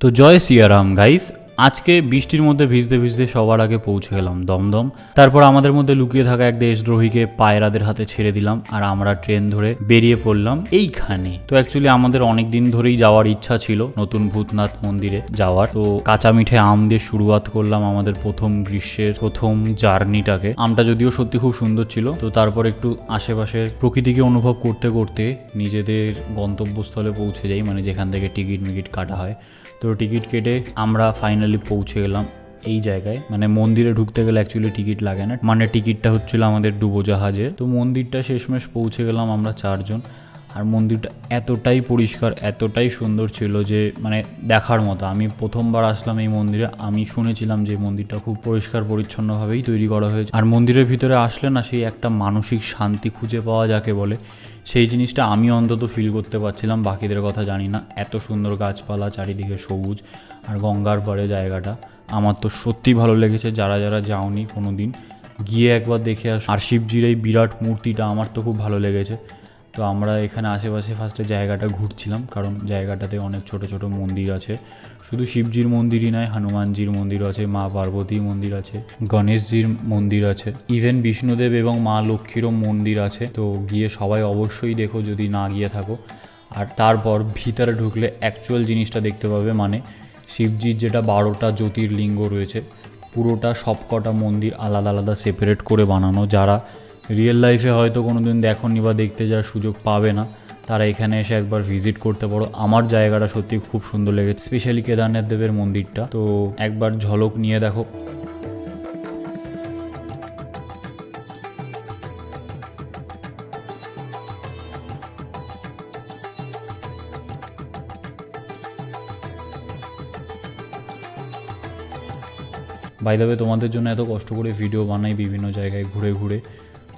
तो Joy Siyaram guys আজকে বৃষ্টির মধ্যে ভিজতে ভিজতে সবার আগে পৌঁছে গেলাম, দমদম। তারপর আমাদের মধ্যে লুকিয়ে থাকা এক দেশদ্রোহীকে পায়রাদের হাতে ছেড়ে দিলাম আর আমরা ট্রেন ধরে বেরিয়ে পড়লাম এইখানে। তো অ্যাকচুয়ালি আমাদের অনেক দিন ধরেই যাওয়ার ইচ্ছা ছিল, নতুন ভূতনাথ মন্দিরে যাওয়ার। তো কাঁচা মিঠে আম দিয়ে শুরুয়াত করলাম আমাদের প্রথম গ্রীষ্মের, প্রথম জার্নিটাকে। আমটা যদিও সত্যি খুব সুন্দর ছিল, তো তারপর একটু আশেপাশের প্রকৃতিকে অনুভব করতে করতে নিজেদের গন্তব্যস্থলে পৌঁছে যাই মানে যেখান থেকে টিকিট মিকিট কাটা হয়। তো টিকিট কেটে আমরা ফাইনালি পৌঁছে গেলাম এই জায়গায়। মানে মন্দিরে ঢুকতে গেলে অ্যাকচুয়ালি টিকিট লাগে না। মানে টিকিটটা হচ্ছিল আমাদের ডুবোজাহাজের। তো মন্দিরটা শেষমেশ পৌঁছে গেলাম আমরা চারজন। আর মন্দিরটা এতটাই পরিষ্কার, এতটাই সুন্দর ছিল যে মানে দেখার মতো। আমি প্রথমবার আসলাম এই মন্দিরে, আমি শুনেছিলাম যে মন্দিরটা খুব পরিষ্কার, পরিচ্ছন্নভাবেই তৈরি করা হয়েছে। আর মন্দিরের ভিতরে আসলে না সেই একটা মানসিক শান্তি খুঁজে পাওয়া যাকে বলে, সেই জিনিসটা আমি অন্তত ফিল করতে পারছিলাম, বাকিদের কথা জানি না। এত সুন্দর গাছপালা, চারিদিকে সবুজ আর গঙ্গার পরে জায়গাটা। আমার তো সত্যি ভালো লেগেছে, যারা যারা যাওনি কোনো দিন গিয়ে একবার দেখে আস। আর শিবজির এই বিরাট মূর্তিটা আমার তো খুব ভালো লেগেছে। তো আমরা এখানে আশেপাশে ফার্স্টে জায়গাটা ঘুরছিলাম, কারণ জায়গাটাতে অনেক ছোট ছোট মন্দির আছে। শুধু শিবজির মন্দিরই নয়, হনুমানজির মন্দির আছে, মা পার্বতী মন্দির আছে, গণেশজির মন্দির আছে ইভেন বিষ্ণুদেব এবং মা লক্ষ্মীরও মন্দির আছে। তো গিয়ে সবাই অবশ্যই দেখো, যদি না গিয়ে থাকো। আর তারপর ভিতরে ঢুকলে অ্যাকচুয়াল জিনিসটা দেখতে পাবে মানে শিবজির যেটা বারোটা জ্যোতির্লিঙ্গ রয়েছে, পুরোটা সবকটা মন্দির আলাদা আলাদা সেপারেট করে বানানো, যারা রিয়েল লাইফে হয়তো কোনো দিন দেখনি বা দেখতে যাওয়ার সুযোগ পাবে না। তারা এখানে এসে একবার ভিজিট করতে পারো। আমার জায়গাটা সত্যি খুব সুন্দর লেগেছে স্পেশালি কেদারনাথ দেবের মন্দিরটা। তো একবার ঝলক নিয়ে দেখো। বাইদাবে তোমাদের জন্য এত কষ্ট করে ভিডিও বানাই বিভিন্ন জায়গায় ঘুরে ঘুরে।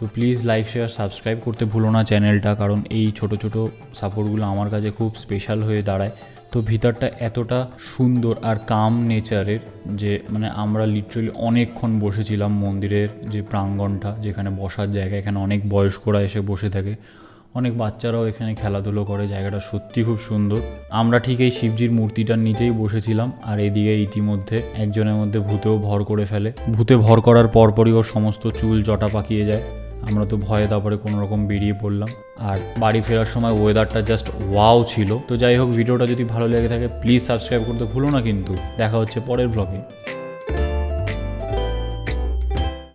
তো প্লিজ লাইক শেয়ার সাবস্ক্রাইব করতে ভুলো না চ্যানেলটা কারণ এই ছোট ছোট সাপোর্টগুলো আমার কাছে খুব স্পেশাল হয়ে দাঁড়ায়। তো ভিতরটা এতটা সুন্দর আর কাম নেচারের যে মানে আমরা লিটারেলি অনেকক্ষণ বসেছিলাম মন্দিরের যে প্রাঙ্গণটা যেখানে বসার জায়গা, এখানে অনেক বয়স্করা এসে বসে থাকে। অনেক বাচ্চারাও এখানে খেলাধুলো করে, জায়গাটা সত্যি খুব সুন্দর। আমরা ঠিক এই শিবজির মূর্তিটার নিচেই বসেছিলাম, আর এদিকে ইতিমধ্যে একজনের মধ্যে ভূতেও ভর করে ফেলে। ভূতে ভর করার পরপরই ওর সমস্ত চুল জটা পাকিয়ে যায়। আমরা তো ভয়ে তারপরে কোনো রকম বেরিয়ে পড়লাম। আর বাড়ি ফেরার সময় ওয়েদারটা জাস্ট ওয়াও ছিল। তো যাই হোক, ভিডিওটা যদি ভালো লেগে থাকে প্লিজ সাবস্ক্রাইব করতে ভুলো না কিন্তু। দেখা হচ্ছে পরের ব্লগে